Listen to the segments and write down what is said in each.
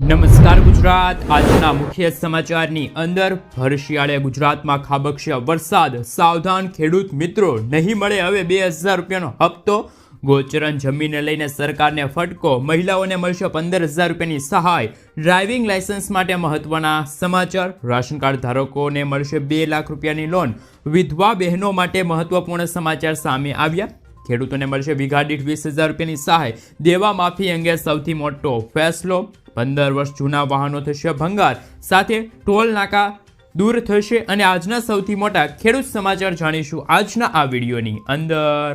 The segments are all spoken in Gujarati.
નમસ્કાર ગુજરાત. આજના મુખ્ય સમાચારની અંદર ભરશિયાળે ગુજરાતમાં ખાબકશે વરસાદ. સાવધાન ખેડૂત મિત્રો, નહીં મળે હવે બે હજાર રૂપિયાનો હપ્તો. ગોચરણ જમીનને લઈને સરકારને ફટકો. મહિલાઓને મળશે પંદર હજાર રૂપિયાની સહાય. ડ્રાઇવિંગ લાયસન્સ માટે મહત્વના સમાચાર. રાશન કાર્ડ ધારકોને મળશે બે લાખ રૂપિયાની લોન. વિધવા બહેનો માટે મહત્વપૂર્ણ સમાચાર સામે આવ્યા. ખેડૂતોને મળશે વીઘા દીઠ વીસ હજાર રૂપિયાની સહાય. દેવા માફી અંગે સૌથી મોટો ફેસલો. પંદર વર્ષ જૂના વાહનો થશે ભંગાર. સાથે ટોલ નાકા દૂર થશે અને આજના સૌથી મોટા ખેડૂત સમાચાર જાણીશું આજના આ વિડીયોની અંદર.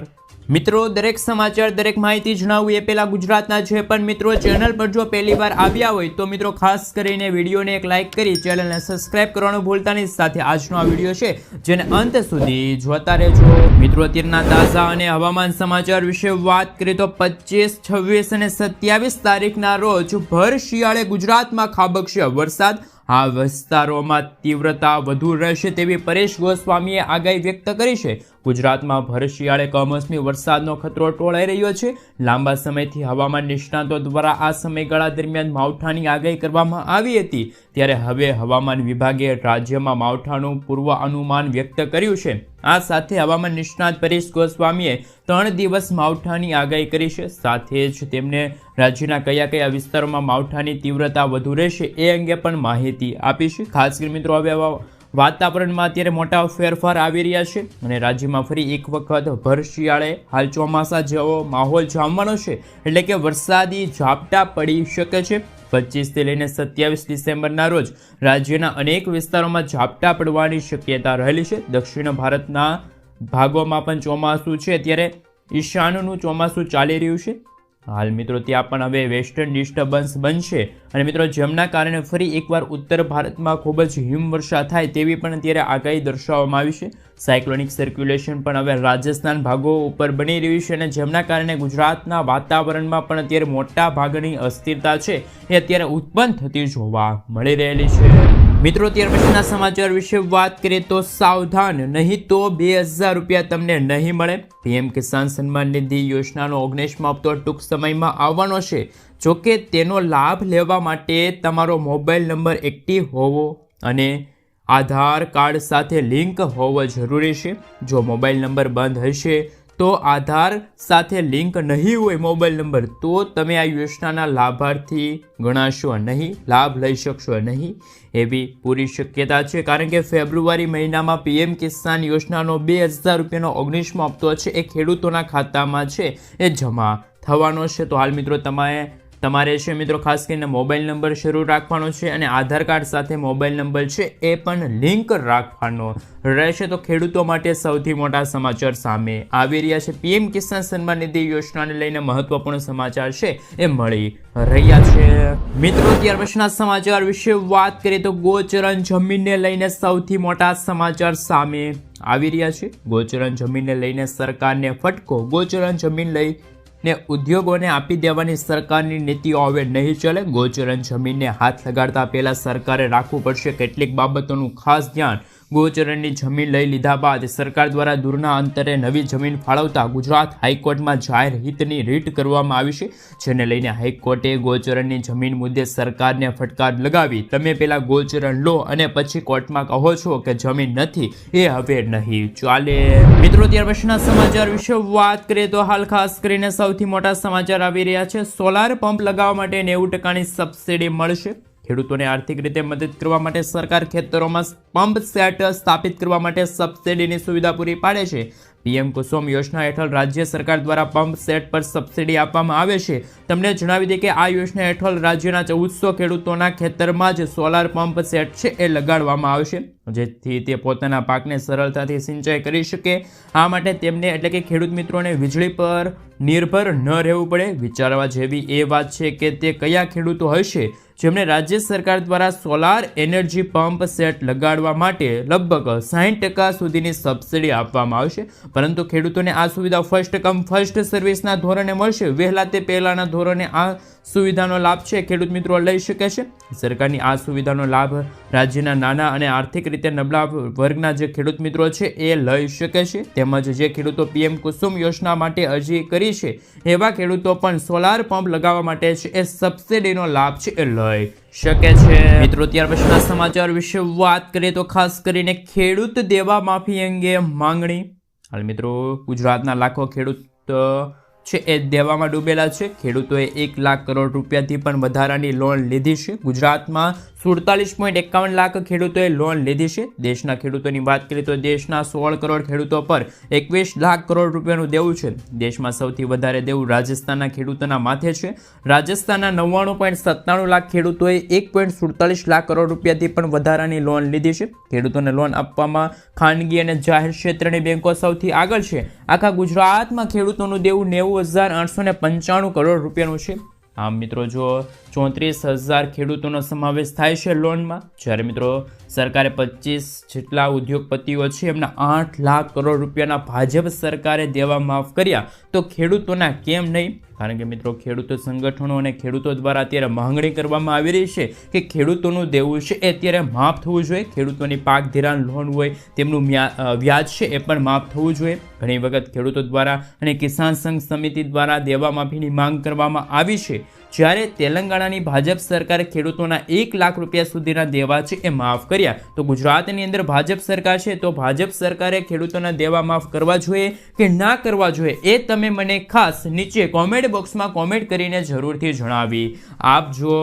મિત્રો, દરેક સમાચાર, દરેક માહિતી જણાવવું એ પહેલાં ગુજરાતના જે પણ મિત્રો ચેનલ પર જો પહેલી વાર આવ્યા હોય, તો મિત્રો ખાસ કરીને વિડીયોને એક લાઇક કરી ચેનલને સબસ્ક્રાઇબ કરવાનું ભૂલતા નહીં. સાથે આજનો આ વીડિયો છે, જેને અંત સુધી જોતા રહેજો. મિત્રો, અત્યારના તાજા અને હવામાન સમાચાર વિશે વાત કરીએ તો પચીસ, છવ્વીસ અને સત્યાવીસ તારીખના રોજ ભર શિયાળે ગુજરાતમાં ખાબકશે વરસાદ. આ વિસ્તારોમાં તીવ્રતા વધુ રહેશે તેવી પરેશ ગોસ્વામીએ આગાહી વ્યક્ત કરી છે. ગુજરાતમાં ભર શિયાળે કમોસમી વરસાદનો ખતરો ટોળાઈ રહ્યો છે. લાંબા સમયથી હવામાન નિષ્ણાતો દ્વારા આ સમયગાળા દરમિયાન માવઠાની આગાહી કરવામાં આવી હતી. ત્યારે હવે હવામાન વિભાગે રાજ્યમાં માવઠાનું પૂર્વ અનુમાન વ્યક્ત કર્યું છે. આ સાથે હવામાન નિષ્ણાત પરેશ ગોસ્વામીએ ત્રણ દિવસ માવઠાની આગાહી કરી છે. સાથે જ તેમને રાજ્યના કયા કયા વિસ્તારોમાં માવઠાની તીવ્રતા વધુ રહેશે એ અંગે પણ માહિતી આપી છે. ખાસ કરીને મિત્રો, હવે વાતાવરણમાં અત્યારે મોટા ફેરફાર આવી રહ્યા છે અને રાજ્યમાં ફરી એક વખત ભર શિયાળે હાલ ચોમાસા જેવો માહોલ જામવાનો છે. એટલે કે વરસાદી ઝાપટા પડી શકે છે. પચીસથી લઈને સત્યાવીસ ડિસેમ્બરના રોજ રાજ્યના અનેક વિસ્તારોમાં ઝાપટા પડવાની શક્યતા રહેલી છે. દક્ષિણ ભારતના ભાગોમાં પણ ચોમાસું છે. અત્યારે ઈશાનનું ચોમાસું ચાલી રહ્યું છે. હાલ મિત્રો, ત્યાં પણ હવે વેસ્ટર્ન ડિસ્ટર્બન્સ બનશે. અને મિત્રો, જેમના કારણે ફરી એકવાર ઉત્તર ભારતમાં ખૂબ જ હિમવર્ષા થાય તેવી પણ અત્યારે આગાહી દર્શાવવામાં આવી છે. સાયક્લોનિક સર્ક્યુલેશન પણ હવે રાજસ્થાન ભાગો ઉપર બની રહ્યું છે અને જેમના કારણે ગુજરાતના વાતાવરણમાં પણ અત્યારે મોટા ભાગની અસ્થિરતા છે. એ અત્યારે ઉત્પન્ન થતી જોવા મળી રહેલી છે. મિત્રો, ત્યાર પછીના સમાચાર વિશે વાત કરીએ તો સાવધાન નહીં તો બે હજાર રૂપિયા તમને નહીં મળે. પીએમ કિસાન સન્માન નિધિ યોજનાનો ઓગણીસમાં હપ્તો ટૂંક સમયમાં આવવાનો છે. જોકે તેનો લાભ લેવા માટે તમારો મોબાઈલ નંબર એક્ટિવ હોવો અને આધાર કાર્ડ સાથે લિંક હોવો જરૂરી છે. જો મોબાઈલ નંબર બંધ હશે તો આધાર સાથે લિંક નહીં હોય મોબાઈલ નંબર, તો તમે આ યોજનાના લાભાર્થી ગણાશો નહીં, લાભ લઈ શકશો નહીં એવી પૂરી શક્યતા છે. કારણ કે ફેબ્રુઆરી મહિનામાં પીએમ કિસાન યોજનાનો બે હજાર રૂપિયાનો ઓગણીસમો હપ્તો છે. એ ખેડૂતોના ખાતામાં છે. એ જમા થવાનો છે. તો હાલ મિત્રો, તમારે તમારે છે મિત્રો ખાસ કરીને મોબાઈલ નંબર શરૂ રાખવાનો છે અને આધાર કાર્ડ સાથે મોબાઈલ નંબર છે એ પણ લિંક રાખવાનો રહેશે. તો ખેડૂતો માટે સૌથી મોટા સમાચાર સામે આવી રહ્યા છે. પીએમ કિસાન સન્માન નિધિ યોજનાને લઈને મહત્વપૂર્ણ સમાચાર છે એ મળી રહ્યા છે. મિત્રો, ત્યાર પછીના સમાચાર વિશે વાત કરીએ તો ગોચરણ જમીનને લઈને સૌથી મોટા સમાચાર સામે આવી રહ્યા છે. ગોચરણ જમીનને લઈને સરકારને ફટકો, ગોચરણ જમીન લઈ ને ઉદ્યોગોને આપી દેવાની સરકારની નીતિઓ હવે નહીં ચલે. ગોચરન જમીનને હાથ લગાડતા પહેલાં સરકારે રાખવું પડશે. કેટલીક બાબતોનું ખાસ ધ્યાન ગોચરણની જમીન લઈ લીધા બાદ સરકાર દ્વારા દૂરના અંતરે નવી જમીન ફાળવતા ગુજરાત હાઈકોર્ટમાં જાહેર હિતની રીટ કરવામાં આવી છે, જેને લઈને હાઈકોર્ટે ગોચરણની જમીન મુદ્દે સરકારને ફટકાર લગાવી. તમે પહેલાં ગોચરણ લો અને પછી કોર્ટમાં કહો છો કે જમીન નથી, એ હવે નહીં. ચાલે. મિત્રો, ત્યાર પછીના સમાચાર વિશે વાત કરીએ તો હાલ ખાસ કરીને સૌથી મોટા સમાચાર આવી રહ્યા છે. સોલાર પંપ લગાવવા માટે નેવું ટકાની સબસિડી મળશે. ખેડૂતોને આર્થિક રીતે મદદ કરવા માટે સરકાર ખેતરોમાં પંપ સેટ સ્થાપિત કરવા માટે સબસિડીની સુવિધા પૂરી પાડે છે. પીએમ કુસુમ યોજના હેઠળ રાજ્ય સરકાર દ્વારા પંપ સેટ પર સબસિડી આપવામાં આવે છે. તમને જણાવી દઈએ કે આ યોજના હેઠળ રાજ્યના ચૌદસો ખેડૂતોના ખેતરમાં જ સોલાર પંપ સેટ છે એ લગાડવામાં આવશે. જેથી તે પોતાના પાકને સરળતાથી સિંચાઈ કરી શકે. આ માટે તેમને એટલે કે ખેડૂત મિત્રોને વીજળી પર નિર્ભર ન રહેવું પડે. વિચારવા જેવી એ વાત છે કે તે કયા ખેડૂતો હશે? જેમને રાજ્ય સરકાર દ્વારા સોલાર એનર્જી પંપ સેટ લગાડવા માટે લગભગ સાહીઠ ટકા સુધીની સબસિડી આપવામાં આવશે. પરંતુ ખેડૂતોને આ સુવિધા ફર્સ્ટ કમ ફર્સ્ટ સર્વિસના ધોરણે મળશે. વહેલા તે પહેલાંના ધોરણે આ સુવિધાનો લાભ છે. ખેડૂત મિત્રો લઈ શકે છે. સરકારની આ સુવિધાનો લાભ રાજ્યના નાના અને આર્થિક રીતે નબળા વર્ગના જે ખેડૂત મિત્રો છે એ લઈ શકે છે. તેમજ જે ખેડૂતો પીએમ કુસુમ યોજના માટે અરજી કરી છે એવા ખેડૂતો પણ સોલાર પંપ લગાવવા માટે છે. એ સબસિડીનો લાભ છે. એ લઈ થઈ શકે છે. મિત્રો ત્યાર પછીના સમાચાર વિશે વાત કરીએ તો ખાસ કરીને ખેડૂત દેવા માફી અંગે માંગણી. હાલ મિત્રો ગુજરાતના લાખો ખેડૂત છે એ દેવામાં ડૂબેલા છે. ખેડૂતોએ એક લાખ કરોડ રૂપિયાથી પણ વધારાની લોન લીધી છે. ગુજરાતમાં સુડતાલીસ પોઈન્ટ એકાવન લાખ ખેડૂતોએ લોન લીધી છે. દેશના ખેડૂતોની વાત કરીએ તો દેશના સોળ કરોડ ખેડૂતો પર એકવીસ લાખ કરોડ રૂપિયાનું દેવું છે. દેશમાં સૌથી વધારે દેવું રાજસ્થાનના ખેડૂતોના માથે છે. રાજસ્થાનના નવ્વાણું પોઈન્ટ સત્તાણું લાખ ખેડૂતોએ એક પોઈન્ટ સુડતાલીસ લાખ કરોડ રૂપિયાથી પણ વધારાની લોન લીધી છે. ખેડૂતોને લોન આપવામાં ખાનગી અને જાહેર ક્ષેત્રની બેંકો સૌથી આગળ છે. આખા ગુજરાતમાં ખેડૂતોનું દેવું નેવું હજાર આઠસો પંચાણું કરોડ રૂપિયાનું છે. આમ મિત્રો, જો ચોત્રીસ હજાર ખેડૂતોનો સમાવેશ થાય છે લોનમાં. જ્યારે મિત્રો સરકારે પચીસ જેટલા ઉદ્યોગપતિઓ છે, એમના આઠ લાખ કરોડ રૂપિયાના ભાજપ સરકારે દેવા માફ કર્યા. તો ખેડૂતોના કેમ નહીં? કારણ કે મિત્રો, ખેડૂતો સંગઠનો અને ખેડૂતો દ્વારા અત્યારે માંગણી કરવામાં આવી રહી છે કે ખેડૂતોનું દેવું છે એ અત્યારે માફ થવું જોઈએ. ખેડૂતોની પાક ધિરાણ લોન હોય, તેમનું વ્યાજ છે એ પણ માફ થવું જોઈએ. ઘણી વખત ખેડૂતો દ્વારા અને કિસાન સંઘ સમિતિ દ્વારા દેવા માફીની માંગ કરવામાં આવી છે. જ્યારે તેલંગાણાની ભાજપ સરકારે ખેડૂતોના એક લાખ રૂપિયા સુધીના દેવા છે એ માફ કર્યા. તો ગુજરાતની અંદર ભાજપ સરકાર છે, તો ભાજપ સરકારે ખેડૂતોના દેવા માફ કરવા જોઈએ કે ના કરવા જોઈએ એ તમે મને ખાસ નીચે કોમેન્ટ બોક્સમાં કોમેન્ટ કરીને જરૂરથી જણાવી. આપજો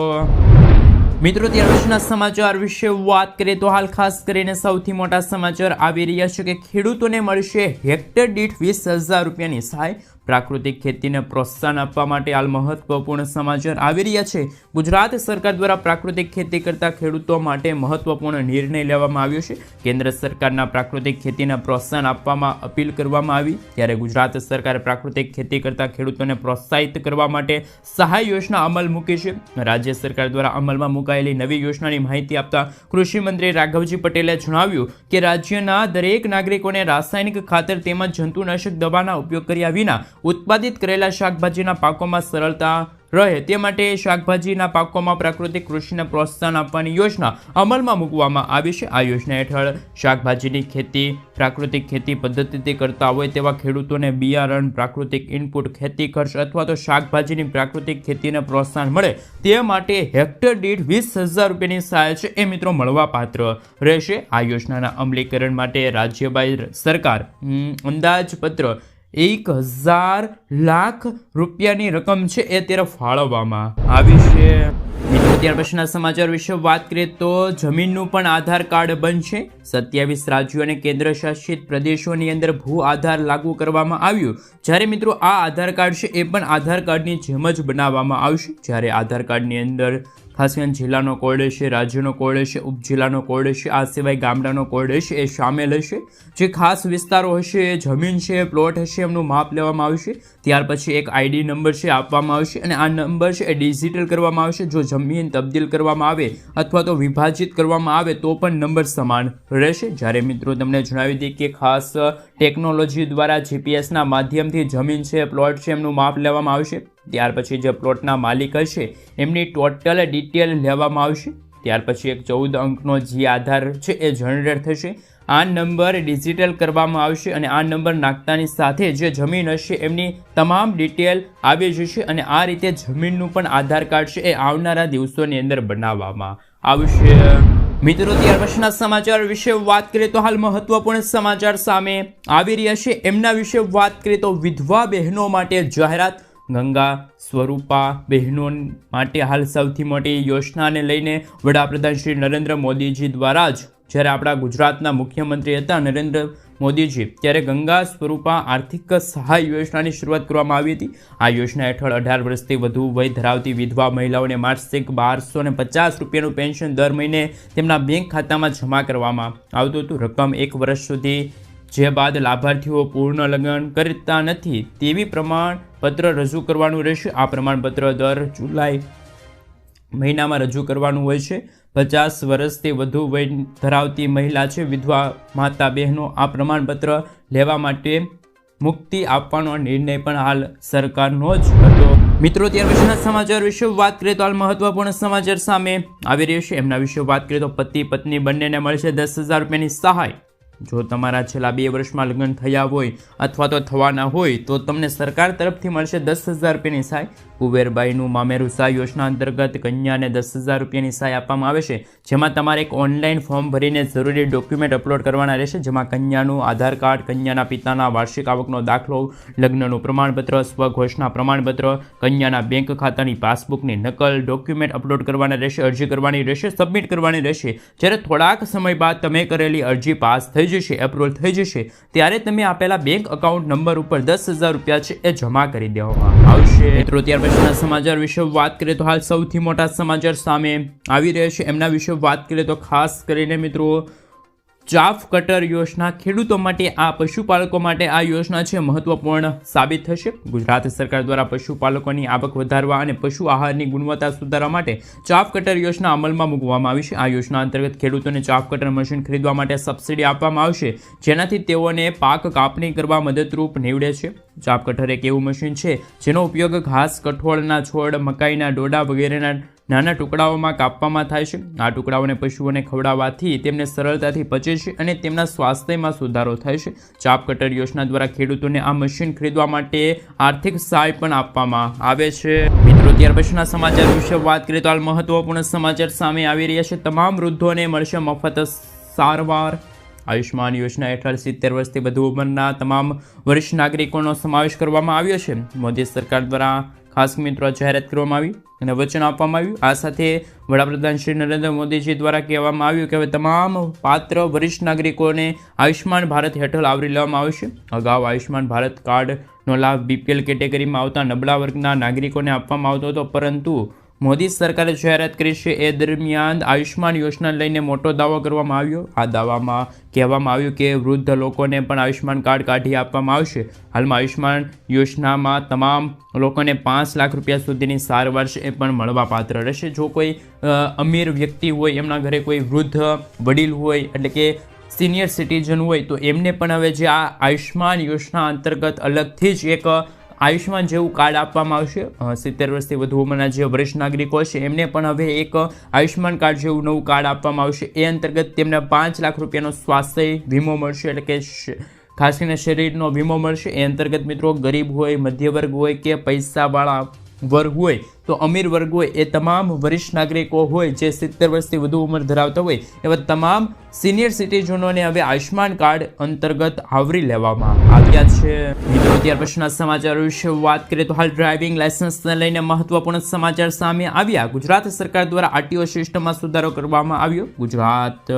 મિત્રો ત્યાર પછીના સમાચાર વિશે વાત કરીએ તો હાલ ખાસ કરીને સૌથી મોટા સમાચાર આવી રહ્યા છે કે ખેડૂતોને મળશે હેક્ટર દીઠ વીસ હજાર રૂપિયાની સહાય. પ્રાકૃતિક ખેતીને પ્રોત્સાહન આપવા માટે હાલ મહત્વપૂર્ણ સમાચાર આવી રહ્યા છે. ગુજરાત સરકાર દ્વારા પ્રાકૃતિક ખેતી કરતા ખેડૂતો માટે મહત્વપૂર્ણ નિર્ણય લેવામાં આવ્યો છે. કેન્દ્ર સરકારના પ્રાકૃતિક ખેતીને પ્રોત્સાહન આપવામાં અપીલ કરવામાં આવી. ત્યારે ગુજરાત સરકારે પ્રાકૃતિક ખેતી કરતા ખેડૂતોને પ્રોત્સાહિત કરવા માટે સહાય યોજના અમલ મૂકી છે. રાજ્ય સરકાર દ્વારા અમલમાં મુકાયેલી નવી યોજનાની માહિતી આપતા કૃષિમંત્રી રાઘવજી પટેલે જણાવ્યું કે રાજ્યના દરેક નાગરિકોને રાસાયણિક ખાતર તેમજ જંતુનાશક દવાના ઉપયોગ કર્યા વિના ઉત્પાદિત કરેલા શાકભાજીના પાકોમાં સરળતા રહે તે માટે શાકભાજીના પાકોમાં પ્રાકૃતિક કૃષિને પ્રોત્સાહન આપવાની યોજના અમલમાં મૂકવામાં આવી છે. આ યોજના હેઠળ શાકભાજીની ખેતી, પ્રાકૃતિક ખેતી પદ્ધતિથી કરતા હોય તેવા ખેડૂતોને બિયારણ, પ્રાકૃતિક ઇનપુટ ખેતી ખર્ચ અથવા તો શાકભાજીની પ્રાકૃતિક ખેતીને પ્રોત્સાહન મળે તે માટે હેક્ટર દીઠ વીસ હજાર રૂપિયાની સહાય છે એ મિત્રો મળવાપાત્ર રહેશે. આ યોજનાના અમલીકરણ માટે રાજ્ય સરકાર અંદાજપત્ર એક હજાર લાખ રૂપિયાની રકમ છે એ અત્યારે ફાળવવામાં આવી છે. મિત્રો, ત્યાર પછીના સમાચાર વિશે વાત કરીએ તો જમીનનું પણ આધાર કાર્ડ બનશે. સત્યાવીસ રાજ્યો અને કેન્દ્ર શાસિત પ્રદેશોની અંદર ભૂ આધાર લાગુ કરવામાં આવ્યું. જ્યારે મિત્રો, આ આધાર કાર્ડ છે એ પણ આધાર કાર્ડની જેમ જ બનાવવામાં આવશે. જ્યારે આધાર કાર્ડની અંદર ખાસ જિલ્લાનો કોડ હશે, રાજ્યનો કોડ હશે, ઉપજિલ્લાનો કોડ હશે, આ સિવાય ગામડાનો કોડ હશે, એ સામેલ હશે. જે ખાસ વિસ્તારો હશે, એ જમીન છે પ્લોટ હશે, એમનું માપ લેવામાં આવશે. ત્યાર પછી એક આઈડી નંબર છે આપવામાં આવશે અને આ નંબર છે, એ ડિજિટલ કરવામાં આવશે. જો જમીન તબદીલ કરવામાં આવે અથવા તો વિભાજિત કરવામાં આવે, તો પણ નંબર સમાન રહેશે. જ્યારે મિત્રો તમને જણાવી દઈએ કે ખાસ ટેકનોલોજી દ્વારા જીપીએસના માધ્યમથી જમીન છે, પ્લોટ છે, એમનું માપ લેવામાં આવશે. ત્યાર પછી જે પ્લોટના માલિક હશે, એમની ટોટલ ડિટેલ લેવામાં આવશે. ત્યાર પછી એક ચૌદ અંકનો જે આધાર છે એ જનરેટ થશે. આ નંબર ડિજિટલ કરવામાં આવશે અને આ નંબર નાખતાની સાથે જે જમીન હશે, એમની તમામ ડિટેલ આવી જશે અને આ રીતે જમીનનું પણ આધાર કાર્ડ છે એ આવનારા દિવસોની અંદર બનાવવામાં આવશે. મિત્રો, ત્યાર પછીના સમાચાર વિશે વાત કરીએ તો હાલ મહત્વપૂર્ણ સમાચાર સામે આવી રહ્યા છે. એમના વિશે વાત કરીએ તો વિધવા બહેનો માટે જાહેરાત ગંગા, સ્વરૂપા, બહેનો માટે હાલ સૌથી મોટી યોજનાને લઈને વડાપ્રધાન શ્રી નરેન્દ્ર મોદીજી દ્વારા જ જ્યારે આપણા ગુજરાતના મુખ્યમંત્રી હતા નરેન્દ્ર મોદીજી, ત્યારે ગંગા, સ્વરૂપા આર્થિક સહાય યોજનાની શરૂઆત કરવામાં આવી હતી. આ યોજના હેઠળ અઢાર વર્ષથી વધુ વય ધરાવતી વિધવા મહિલાઓને માસિક બારસો ને પચાસ રૂપિયાનું પેન્શન દર મહિને તેમના બેંક ખાતામાં જમા કરવામાં આવતું હતું. રકમ એક વર્ષ સુધી જે બાદ લાભાર્થીઓ પૂર્ણ લગ્ન કરતા નથી, તેવી પ્રમાણપત્ર રજૂ કરવાનું રહેશે. આ પ્રમાણપત્ર દર જુલાઈ મહિનામાં રજૂ કરવાનું હોય છે. પચાસ વર્ષથી વધુ વય ધરાવતી મહિલા છે. વિધવા માતા બહેનો આ પ્રમાણપત્ર લેવા માટે મુક્તિ આપવાનો નિર્ણય પણ હાલ સરકારનો જ હતો. મિત્રો, ત્યાર પછીના સમાચાર વિશે વાત કરીએ તો હાલ મહત્વપૂર્ણ સમાચાર સામે આવી રહ્યો છે. એમના વિશે વાત કરીએ તો પતિ પત્ની બંનેને મળશે દસ હજાર રૂપિયાની સહાય. જો તમારા છેલ્લા બે વર્ષમાં લગ્ન થયા હોય અથવા તો થવાના હોય, તો તમને સરકાર તરફથી મળશે દસ હજાર રૂપિયાની સહાય. કુબેરબાઈનું મામેરું સહાય યોજના અંતર્ગત કન્યાને દસ હજાર રૂપિયાની સહાય આપવામાં આવે છે, જેમાં તમારે એક ઓનલાઈન ફોર્મ ભરીને જરૂરી ડોક્યુમેન્ટ અપલોડ કરવાના રહેશે, જેમાં કન્યાનું આધાર કાર્ડ, કન્યાના પિતાના વાર્ષિક આવકનો દાખલો, લગ્નનું પ્રમાણપત્ર, સ્વઘોષના પ્રમાણપત્ર, કન્યાના બેંક ખાતાની પાસબુકની નકલ, ડોક્યુમેન્ટ અપલોડ કરવાના રહેશે, અરજી કરવાની રહેશે, સબમિટ કરવાની રહેશે. જ્યારે થોડાક સમય બાદ તમે કરેલી અરજી પાસ થઈ જશે એપ્રુવલ થઈ જશે, ત્યારે તમે આપેલા બેંક અકાઉન્ટ નંબર ઉપર દસ હજાર રૂપિયા છે એ જમા કરી દેવામાં આવશે. મિત્રો, ત્યાર પછીના સમાચાર વિશે વાત કરીએ તો હાલ સૌથી મોટા સમાચાર સામે આવી રહ્યા છે. એમના વિશે વાત કરીએ તો ખાસ કરીને મિત્રો ચાફ કટર યોજના ખેડૂતો માટે, આ પશુપાલકો માટે આ યોજના છે મહત્વપૂર્ણ સાબિત થશે. ગુજરાત સરકાર દ્વારા પશુપાલકોની આવક વધારવા અને પશુ આહારની ગુણવત્તા સુધારવા માટે ચાફ કટર યોજના અમલમાં મૂકવામાં આવી છે. આ યોજના અંતર્ગત ખેડૂતોને ચાફ કટર મશીન ખરીદવા માટે સબસિડી આપવામાં આવશે, જેનાથી તેઓને પાક કાપણી કરવા મદદરૂપ નીવડે છે. ચાફ કટર એક એવું મશીન છે જેનો ઉપયોગ ઘાસ, કઠોળના છોડ, મકાઈના ડોડા વગેરેના નાના ટુકડાઓમાં કાપવામાં થાય છે. આ ટુકડાઓને પશુઓને ખવડાવવાથી તેમને સરળતાથી પચે છે અને તેમના સ્વાસ્થ્યમાં સુધારો થાય છે. ચાપ કટર યોજના દ્વારા ખેડૂતોને આ મશીન ખરીદવા માટે આર્થિક સહાય પણ આપવામાં આવે છે. મિત્રો, ત્યાર પછીના સમાચાર વિશે વાત કરીએ તો હાલ મહત્વપૂર્ણ સમાચાર સામે આવી રહ્યા છે. તમામ વૃદ્ધોને મળશે મફત સારવાર. આયુષ્માન યોજના હેઠળ સિત્તેર વર્ષથી વધુ ઉંમરના તમામ વરિષ્ઠ નાગરિકોનો સમાવેશ કરવામાં આવ્યો છે. મોદી સરકાર દ્વારા ખાસ મિત્રો જાહેરાત કરવામાં આવી અને વચન આપવામાં આવ્યું. આ સાથે વડાપ્રધાન શ્રી નરેન્દ્ર મોદીજી દ્વારા કહેવામાં આવ્યું કે હવે તમામ પાત્ર વરિષ્ઠ નાગરિકોને આયુષ્માન ભારત હેઠળ આવરી લેવામાં આવશે. અગાઉ આયુષ્માન ભારત કાર્ડનો લાભ બીપીએલ કેટેગરીમાં આવતા નબળા વર્ગના નાગરિકોને આપવામાં આવતો હતો, પરંતુ મોદી સરકારે જાહેરાત કરી છે, એ દરમિયાન આયુષ્માન યોજના લઈને મોટો દાવો કરવામાં આવ્યો. આ દાવામાં કહેવામાં આવ્યું કે વૃદ્ધ લોકોને પણ આયુષ્માન કાર્ડ કાઢી આપવામાં આવશે. હાલમાં આયુષ્માન યોજનામાં તમામ લોકોને પાંચ લાખ રૂપિયા સુધીની સારવાર છે, એ પણ મળવાપાત્ર રહેશે. જો કોઈ અમીર વ્યક્તિ હોય, એમના ઘરે કોઈ વૃદ્ધ વડીલ હોય, એટલે કે સિનિયર સિટીઝન હોય, તો એમને પણ હવે જે આ આયુષ્માન યોજના અંતર્ગત અલગથી જ એક આયુષ્માન જેવું કાર્ડ આપવામાં આવશે. સિત્તેર વર્ષથી વધુ ઉંમરના જે વરિષ્ઠ નાગરિકો છે, એમને પણ હવે એક આયુષ્યમાન કાર્ડ જેવું નવું કાર્ડ આપવામાં આવશે. એ અંતર્ગત તેમને પાંચ લાખ રૂપિયાનો સ્વાસ્થ્ય વીમો મળશે, એટલે કે ખાસ કરીને શરીરનો વીમો મળશે. એ અંતર્ગત મિત્રો, ગરીબ હોય, મધ્યવર્ગ હોય કે પૈસાવાળા વર્ગ હોય, તો અમીર વર્ગ હોય એ તમામ વરિષ્ઠ નાગરિકો હોય જે સિત્તેર વર્ષથી વધુ ઉંમર ધરાવતા હોય, એવા તમામ સિનિયર સિટીઝનોને હવે આયુષ્માન કાર્ડ અંતર્ગત આવરી લેવામાં આવ્યા છે. મિત્રો, ત્યાર પછીના સમાચાર વિશે વાત કરીએ તો હાલ ડ્રાઇવિંગ લાયસન્સને લઈને મહત્વપૂર્ણ સમાચાર સામે આવ્યા. ગુજરાત સરકાર દ્વારા આરટીઓ સિસ્ટમમાં સુધારો કરવામાં આવ્યો. ગુજરાત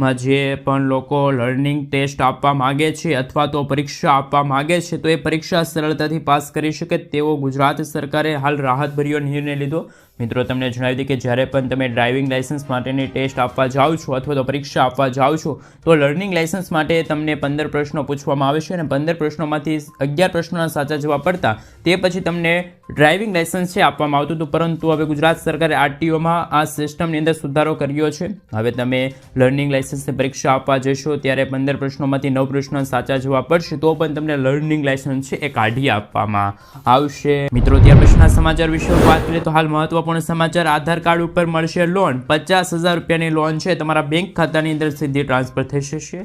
માં જે પણ લોકો લર્નિંગ ટેસ્ટ આપવા માગે છે અથવા તો પરીક્ષા આપવા માગે છે, તો એ પરીક્ષા સરળતાથી પાસ કરી શકે તેવો ગુજરાત સરકારે હાલ રાહતભર્યો નિર્ણય લીધો. મિત્રો, તમને જણાવી દઈએ કે જ્યારે પણ તમે ડ્રાઇવિંગ લાઇસન્સ માટેની ટેસ્ટ આપવા જાઓ છો અથવા તો પરીક્ષા આપવા જાઓ છો, તો લર્નિંગ લાઇસન્સ માટે તમને પંદર પ્રશ્નો પૂછવામાં આવે છે અને પંદર પ્રશ્નોમાંથી અગિયાર પ્રશ્નોના સાચા જવાબ પડતા તે પછી તમને ડ્રાઇવિંગ લાઇસન્સ છે આપવામાં આવતું હતું. પરંતુ હવે ગુજરાત સરકારે આરટીઓમાં આ સિસ્ટમની અંદર સુધારો કર્યો છે. હવે તમે લર્નિંગ લાઇસન્સની પરીક્ષા આપવા જશો, ત્યારે પંદર પ્રશ્નોમાંથી નવ પ્રશ્નો સાચા જવાબ પડશે, તો પણ તમને લર્નિંગ લાઇસન્સ છે એ કાઢી આપવામાં આવશે. મિત્રો, ત્યાર પછીના સમાચાર વિશે વાત કરીએ તો હાલ મહત્વપૂર્ણ સમાચાર, આધાર કાર્ડ ઉપર મળશે લોન પચાસ હજાર રૂપિયાની લોન છે, તમારા બેંક ખાતાની અંદર સીધી ટ્રાન્સફર થઈ જશે.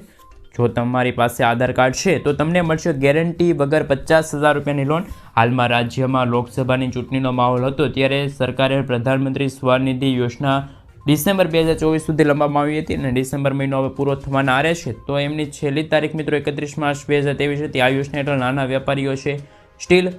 જો તમારી પાસે આધાર કાર્ડ છે, તો તમને મળશે ગેરંટી વગર પચાસ હજાર રૂપિયાની લોન હાલમાં રાજ્યમાં લોકસભાની ચૂંટણીનો માહોલ હતો, ત્યારે સરકારે પ્રધાનમંત્રી સ્વનિધિ યોજના ડિસેમ્બર બે હજાર ચોવીસ સુધી લંબાવવામાં આવી હતી અને ડિસેમ્બર મહિનો હવે પૂરો થવાના આરે છે. તો એમની છેલ્લી તારીખ મિત્રો એકત્રીસ માર્ચ બે હજાર ત્રેવીસ હતી. આ યોજના હેઠળ નાના વેપારીઓ છે. સ્ટીલ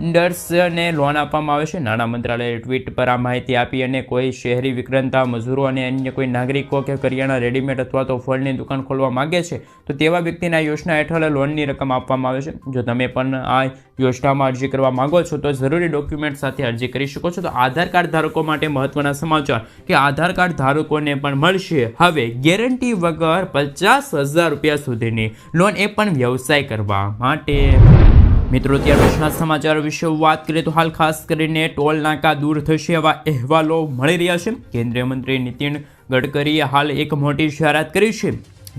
વેન્ડર્સને લોન આપવામાં આવે છે. નાણાં મંત્રાલયે ટ્વીટ પર આ માહિતી આપી અને કોઈ શહેરી વિક્રેતા મજૂરો અને અન્ય કોઈ નાગરિકો કે કરિયાણા રેડીમેડ અથવા તો ફળની દુકાન ખોલવા માગે છે, તો તેવા વ્યક્તિને આ યોજના હેઠળ લોનની રકમ આપવામાં આવે છે. જો તમે પણ આ યોજનામાં અરજી કરવા માંગો છો, તો જરૂરી ડોક્યુમેન્ટ સાથે અરજી કરી શકો છો. તો આધાર કાર્ડ ધારકો માટે મહત્વના સમાચાર કે આધાર કાર્ડ ધારકોને પણ મળશે. હવે ગેરંટી વગર પચાસ હજાર રૂપિયા સુધીની લોન એ પણ વ્યવસાય કરવા માટે. મિત્રો ત્યાર પછીના સમાચાર વિશે વાત કરીએ તો હાલ ખાસ કરીને ટોલ નાકા દૂર થશે એવા અહેવાલો મળી રહ્યા છે. કેન્દ્રીય મંત્રી નીતિન ગડકરીએ હાલ એક મોટી જાહેરાત કરી છે.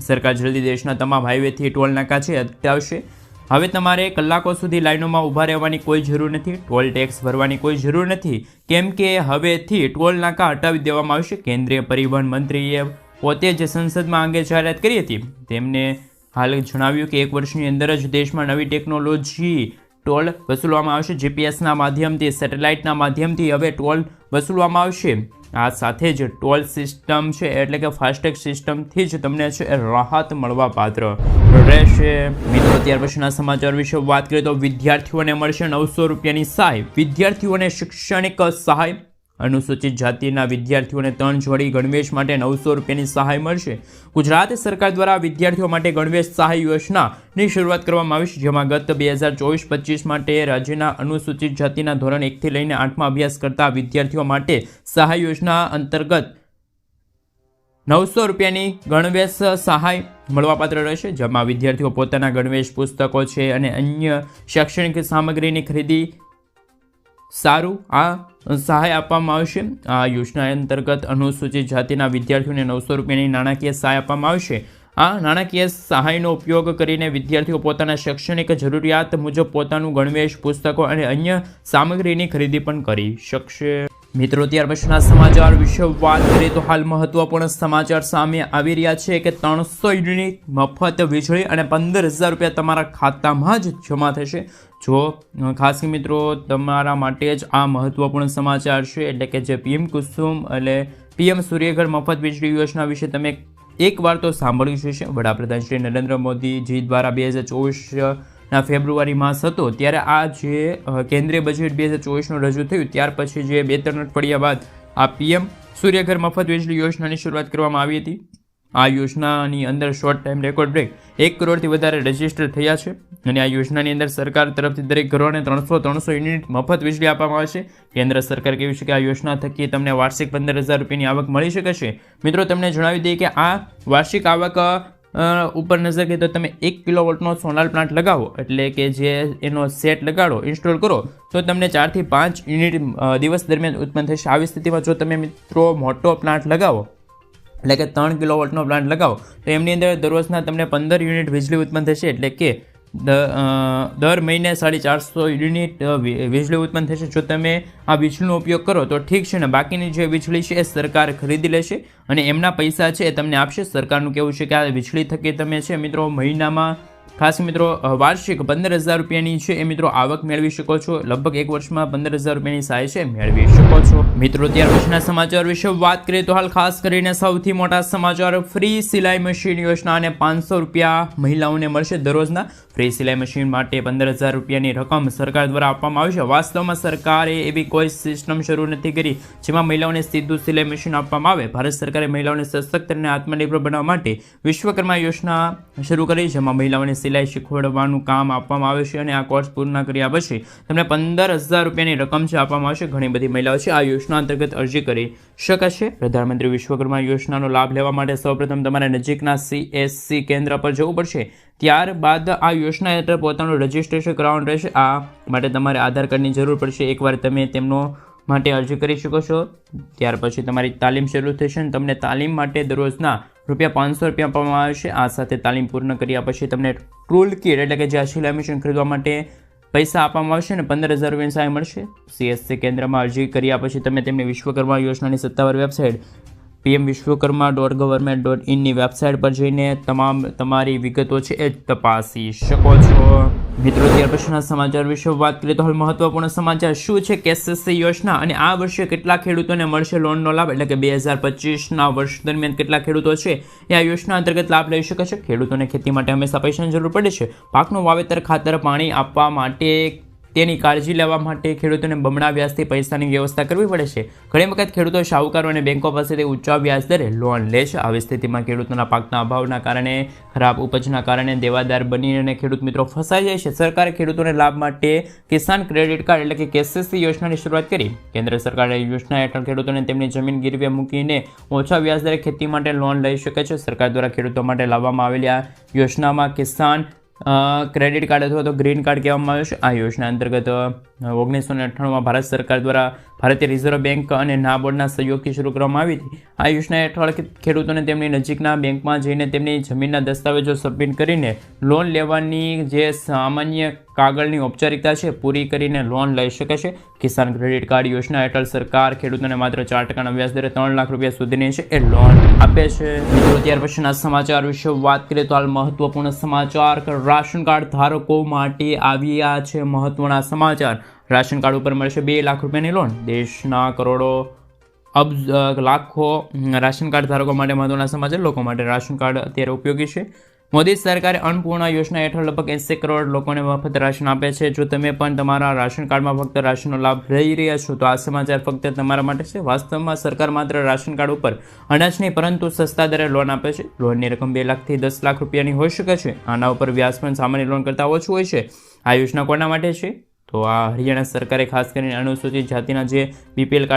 સરકાર જલ્દી દેશના તમામ હાઈવેથી ટોલ નાકા છે હટાવશે હવે તમારે કલાકો સુધી લાઈનોમાં ઊભા રહેવાની કોઈ જરૂર નથી, ટોલ ટેક્સ ભરવાની કોઈ જરૂર નથી. કેમ કે હવેથી ટોલ નાકા હટાવી દેવામાં આવશે. કેન્દ્રીય પરિવહન મંત્રીએ પોતે જે સંસદમાં અંગે જાહેરાત કરી હતી. તેમને હાલ જણાવ્યું કે એક વર્ષની અંદર જ દેશમાં નવી ટેકનોલોજી ટોલ વસૂલવામાં આવશે. જીપીએસના માધ્યમથી, સેટેલાઇટના માધ્યમથી હવે ટોલ વસૂલવામાં આવશે. આ સાથે જ ટોલ સિસ્ટમ છે, એટલે કે ફાસ્ટેગ સિસ્ટમથી જ તમને છે, રાહત મળવા પાત્ર. રહેશે. મિત્રો, ત્યાર પછીના સમાચાર વિશે વાત કરીએ તો વિદ્યાર્થીઓને મળશે નવસો રૂપિયાની સહાય. વિદ્યાર્થીઓને શૈક્ષણિક સહાય અનુસૂચિત જાતિના વિદ્યાર્થીઓને ત્રણ જોડી ગણવેશ માટે નવસો રૂપિયાની સહાય મળશે. ગુજરાત સરકાર દ્વારા વિદ્યાર્થીઓ માટે ગણવેશ સહાય યોજનાની શરૂઆત કરવામાં આવી છે, જેમાં ગત બે હજાર ચોવીસ પચીસ માટે રાજ્યના અનુસૂચિત જાતિના ધોરણ એકથી લઈને આઠમાં અભ્યાસ કરતા વિદ્યાર્થીઓ માટે સહાય યોજના અંતર્ગત નવસો રૂપિયાની ગણવેશ સહાય મળવાપાત્ર રહેશે, જેમાં વિદ્યાર્થીઓ પોતાના ગણવેશ પુસ્તકો છે અને અન્ય શૈક્ષણિક સામગ્રીની ખરીદી સારું, આ સહાય આપવામાં આવશે. આ યોજના અંતર્ગત અનુસૂચિત જાતિના વિદ્યાર્થીઓને નવસો રૂપિયાની નાણાકીય સહાય આપવામાં આવશે. આ નાણાકીય સહાયનો ઉપયોગ કરીને વિદ્યાર્થીઓ પોતાના શૈક્ષણિક જરૂરિયાત મુજબ પોતાનું ગણવેશ, પુસ્તકો અને અન્ય સામગ્રીની ખરીદી પણ કરી શકશે. મિત્રો, ત્યાર પછીના સમાચાર વિશે વાત કરીએ તો હાલ મહત્વપૂર્ણ સમાચાર સામે આવી રહ્યા છે કે ત્રણસો યુનિટ મફત વીજળી અને પંદર હજાર રૂપિયા તમારા ખાતામાં જ જમા થશે. જો, ખાસ મિત્રો, તમારા માટે જ આ મહત્વપૂર્ણ સમાચાર છે. એટલે કે જે પીએમ કુસુમ એટલે પીએમ સૂર્યઘર મફત વીજળી યોજના વિશે તમે એકવાર તો સાંભળ્યું છે વડાપ્રધાન શ્રી નરેન્દ્ર મોદીજી દ્વારા બે હજાર ચોવીસ ના ફેબ્રુઆરી માસ હતો, ત્યારે આ જે કેન્દ્રીય બજેટ બે હજાર ચોવીસનું રજૂ થયું, ત્યાર પછી જે બે ત્રણ અઠવાડિયા બાદ આ પીએમ સૂર્યઘર મફત વીજળી યોજનાની શરૂઆત કરવામાં આવી હતી. આ યોજનાની અંદર શોર્ટ ટાઈમ રેકોર્ડ બ્રેક એક કરોડથી વધારે રજિસ્ટર થયા છે. અને આ યોજનાની અંદર સરકાર તરફથી દરેક ઘરોને ત્રણસો ત્રણસો યુનિટ મફત વીજળી આપવામાં આવશે કેન્દ્ર સરકાર કહ્યું છે કે આ યોજના થકી તમને વાર્ષિક પંદર હજાર રૂપિયાની આવક મળી શકે છે. મિત્રો, તમને જણાવી દઈએ કે આ વાર્ષિક આવક ઉપર નજર કરીએ તો તમે એક કિલો વોલ્ટનો સોલાર પ્લાન્ટ લગાવો. એટલે કે જે એનો સેટ લગાડો, ઇન્સ્ટોલ કરો, તો તમને ચારથી પાંચ યુનિટ દિવસ દરમિયાન ઉત્પન્ન થશે. આવી સ્થિતિમાં જો તમે મિત્રો મોટો પ્લાન્ટ લગાવો એટલે કે ત્રણ કિલો વોલ્ટનો પ્લાન્ટ લગાવો, તો એમની અંદર દરરોજના તમને પંદર યુનિટ વીજળી ઉત્પન્ન થશે, એટલે કે દર મહિને સાડી ચારસો યુનિટ વીજળી ઉત્પન્ન થશે. જો તમે આ વીજળીનો ઉપયોગ કરો, તો ઠીક છે ને, બાકીની જે વીજળી છે એ સરકાર ખરીદી લેશે અને એમના પૈસા છે એ તમને આપશે. સરકારનું કહેવું છે કે આ વીજળી થકી તમે છે મિત્રો મહિનામાં ખાસ મિત્રો વાર્ષિક પંદર હજાર રૂપિયાની છે. એ મિત્રો આવક મેળવી શકો છો. લગભગ એક વર્ષમાં પંદર હજાર રૂપિયાની સહાય છે, મેળવી શકો છો. મિત્રો, ત્યાર પછીના સમાચાર વિશે વાત કરીએ તો હાલ ખાસ કરીને સૌથી મોટા સમાચાર, ફ્રી સિલાઈ મશીન યોજના અને પાંચસો રૂપિયા મહિલાઓને મળશે દરરોજના. ફ્રી સિલાઈ મશીન માટે પંદર હજાર રૂપિયાની રકમ સરકાર દ્વારા આપવામાં આવશે વાસ્તવમાં સરકારે એવી કોઈ સિસ્ટમ શરૂ નથી કરી, જેમાં મહિલાઓને સીધું સિલાઈ મશીન આપવામાં આવે. ભારત સરકારે મહિલાઓને સશક્ત અને આત્મનિર્ભર બનાવવા માટે વિશ્વકર્મા યોજના શરૂ કરી, જેમાં મહિલાઓને સિલાઈ શીખવાડવાનું કામ આપવામાં આવે છે અને આ કોર્સ પૂર્ણ કર્યા પછી તમને પંદર હજાર રૂપિયાની રકમ છે આપવામાં આવશે. ઘણી બધી મહિલાઓ છે આ યોજના અંતર્ગત અરજી કરી શકાશે. પ્રધાનમંત્રી વિશ્વકર્મા યોજનાનો લાભ લેવા માટે સૌપ્રથમ તમારે નજીકના સીએસસી કેન્દ્ર પર જવું પડશે. ત્યારબાદ આ યોજના હેઠળ પોતાનું રજિસ્ટ્રેશન કરાવવાનું રહેશે. આ માટે તમારે આધાર કાર્ડની જરૂર પડશે. એકવાર તમે તેમનો માટે અરજી કરી શકો છો. ત્યાર પછી તમારી તાલીમ શરૂ થશે અને તમને તાલીમ માટે દરરોજના રૂપિયા પાંચસો રૂપિયા આપવામાં આવશે. આ સાથે તાલીમ પૂર્ણ કર્યા પછી તમને ટૂલ કિટ એટલે કે જે આ સિલાઈ મશીન ખરીદવા માટે પૈસા આપવામાં આવશે અને પંદર હજાર રૂપિયાની સહાય મળશે. સીએસસી કેન્દ્રમાં અરજી કર્યા પછી તમે તેમને વિશ્વકર્મા યોજનાની સત્તાવાર website PM Vishwakarma dot government dot ઇનની website પર જઈને તમામ તમારી વિગતો છે એ તપાસી શકો છો. મિત્રો ત્યાર પછીના સમાચાર વિશે વાત કરીએ તો હાલ મહત્વપૂર્ણ સમાચાર શું છે? કેસીસી યોજના અને આ વર્ષે કેટલા ખેડૂતોને મળશે લોનનો લાભ? એટલે કે બે હજાર પચીસના વર્ષ દરમિયાન કેટલા ખેડૂતો છે? એ આ યોજના અંતર્ગત લાભ લઈ શકે છે? ખેડૂતોને ખેતી માટે હંમેશા પૈસાની જરૂર પડે છે. પાકનું વાવેતર ખાતર, પાણી આપવા માટે તેની કાળજી લેવા માટે ખેડૂતોને બમણા વ્યાજથી પૈસાની વ્યવસ્થા કરવી પડે છે. ઘણી વખત ખેડૂતો શાહુકારો અને બેંકો પાસેથી ઊંચા વ્યાજ દરે લોન લે છે. આવી સ્થિતિમાં ખેડૂતોના પાકના અભાવના કારણે, ખરાબ ઉપજના કારણે દેવાદાર બની અને ખેડૂત મિત્રો ફસાઈ જાય છે. સરકારે ખેડૂતોને લાભ માટે કિસાન ક્રેડિટ કાર્ડ એટલે કે કેસીસી યોજનાની શરૂઆત કરી. કેન્દ્ર સરકારે યોજના હેઠળ ખેડૂતોને તેમની જમીન ગીરવે મૂકીને ઓછા વ્યાજ દરે ખેતી માટે લોન લઈ શકે છે. સરકાર દ્વારા ખેડૂતો માટે લાવવામાં આવેલી આ યોજનામાં કિસાન ક્રેડિટ કાર્ડ અથવા તો ગ્રીન કાર્ડ કહેવામાં આવે છે. આ યોજના અંતર્ગત ઓગણીસો ને અઠ્ઠાણુંમાં ભારત સરકાર દ્વારા ભારતીય રિઝર્વ બેંક અને નાબાર્ડના સહયોગથી શરૂ કરવામાં આવી હતી. આ યોજના હેઠળ ખેડૂતોને તેમની નજીકના બેંકમાં જઈને તેમની જમીનના દસ્તાવેજો સબમિટ કરીને લોન લેવાની જે સામાન્ય કાગળની ઔપચારિકતા છે, પૂરી કરીને લોન લઈ શકે છે. કિસાન ક્રેડિટ કાર્ડ યોજના હેઠળ સરકાર ખેડૂતોને માત્ર ચાર ટકાના વ્યાજ દરે ત્રણ લાખ રૂપિયા સુધીની છે, એ લોન આપે છે. મિત્રો, ત્યાર પછીના સમાચાર વિશે વાત કરીએ તો હાલ મહત્વપૂર્ણ સમાચાર રાશન કાર્ડ ધારકો માટે આવ્યા છે મહત્વના સમાચાર. રાશન કાર્ડ ઉપર મળશે બે લાખ રૂપિયાની લોન દેશના કરોડો અબજ લાખો રાશન કાર્ડ ધારકો માટે મહત્વના સમાચાર. લોકો માટે રાશન કાર્ડ અત્યારે ઉપયોગી છે. મોદી સરકારે અન્નપૂર્ણા યોજના હેઠળ લગભગ એંસી કરોડ લોકોને મફત રાશન આપે છે. જો તમે પણ તમારા રાશન કાર્ડમાં ફક્ત રાશનનો લાભ લઈ રહ્યા છો, તો આ સમાચાર ફક્ત તમારા માટે છે. વાસ્તવમાં સરકાર માત્ર રાશન કાર્ડ ઉપર અનાજ નહીં, પરંતુ સસ્તા દરે લોન આપે છે. લોનની રકમ બે લાખથી દસ લાખ રૂપિયાની હોઈ શકે છે. આના ઉપર વ્યાજ પણ સામાન્ય લોન કરતાં ઓછું હોય છે. આ યોજના કોના માટે છે? તો આ હરિયાણા સરકારે ખાસ કરીને અનુસૂચિત જાતિના જે બીપીએલ કાર્ડ